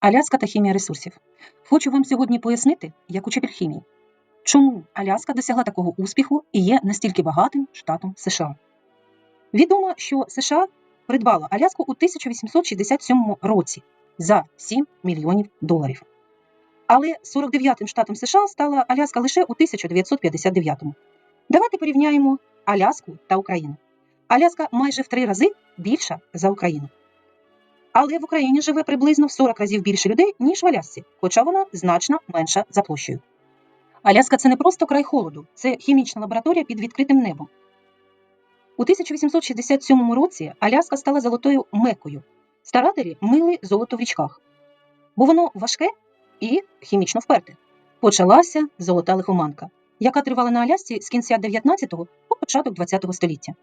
Аляска та хімія ресурсів. Хочу вам сьогодні пояснити, як учитель хімії, чому Аляска досягла такого успіху і є настільки багатим штатом США. Відомо, що США придбала Аляску у 1867 році за 7 мільйонів доларів. Але 49-м штатом США стала Аляска лише у 1959-му. Давайте порівняємо Аляску та Україну. Аляска майже в три рази більша за Україну. Але в Україні живе приблизно в 40 разів більше людей, ніж в Алясці, хоча вона значно менша за площею. Аляска це не просто край холоду, це хімічна лабораторія під відкритим небом. У 1867 році Аляска стала золотою мекою. Старателі мили золото в річках, бо воно важке і хімічно вперте. Почалася золота лихоманка, яка тривала на Алясці з кінця 19-го по початок 20-го століття.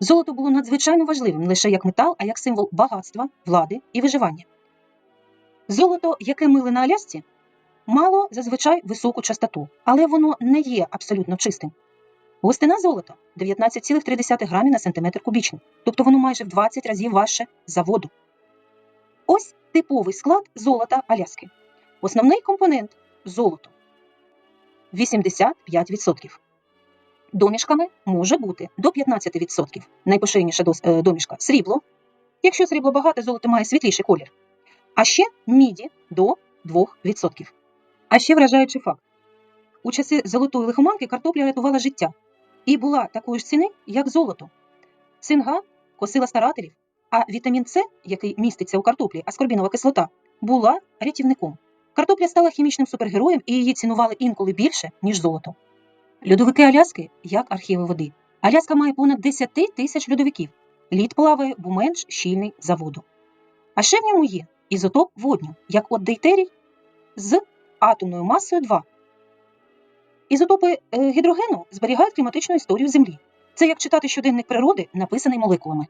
Золото було надзвичайно важливим не лише як метал, а як символ багатства, влади і виживання. Золото, яке мили на Алясці, мало зазвичай високу частоту, але воно не є абсолютно чистим. Густина золота 19,3 грамів на сантиметр кубічний, тобто воно майже в 20 разів важче за воду. Ось типовий склад золота Аляски. Основний компонент золото 85%. Домішками може бути до 15%. Найпоширеніша е, домішка срібло. Якщо срібло багато, золото має світліший колір. А ще міді до 2%. А ще вражаючий факт. У часи золотої лихоманки картопля рятувала життя і була такої ж ціни, як золото. Цинга косила старателів, а вітамін С, який міститься у картоплі, аскорбінова кислота, була рятівником. Картопля стала хімічним супергероєм і її цінували інколи більше, ніж золото. Льодовики Аляски як архіви води. Аляска має понад 10 тисяч льодовиків. Лід плаває, бо менш щільний за воду. А ще в ньому є ізотоп водню, як от дейтерій з атомною масою 2. Ізотопи е, гідрогену зберігають кліматичну історію Землі. Це як читати щоденник природи, написаний молекулами.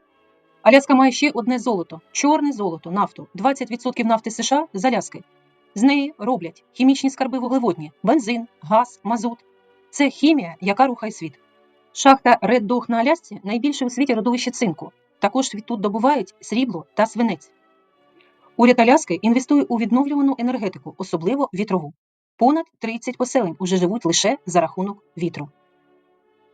Аляска має ще одне золото чорне золото, нафту. 20% нафти США з Аляски. З неї роблять хімічні скарби вуглеводні, бензин, газ, мазут. Це хімія, яка рухає світ. Шахта Red Dog на Алясці найбільше у світі родовище цинку. Також тут добувають срібло та свинець. Уряд Аляски інвестує у відновлювану енергетику, особливо вітрову. Понад 30 поселень уже живуть лише за рахунок вітру.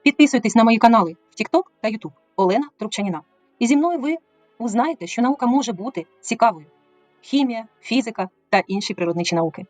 Підписуйтесь на мої канали в TikTok та YouTube Олена Трубчаніна. І зі мною ви узнаєте, що наука може бути цікавою: хімія, фізика та інші природничі науки.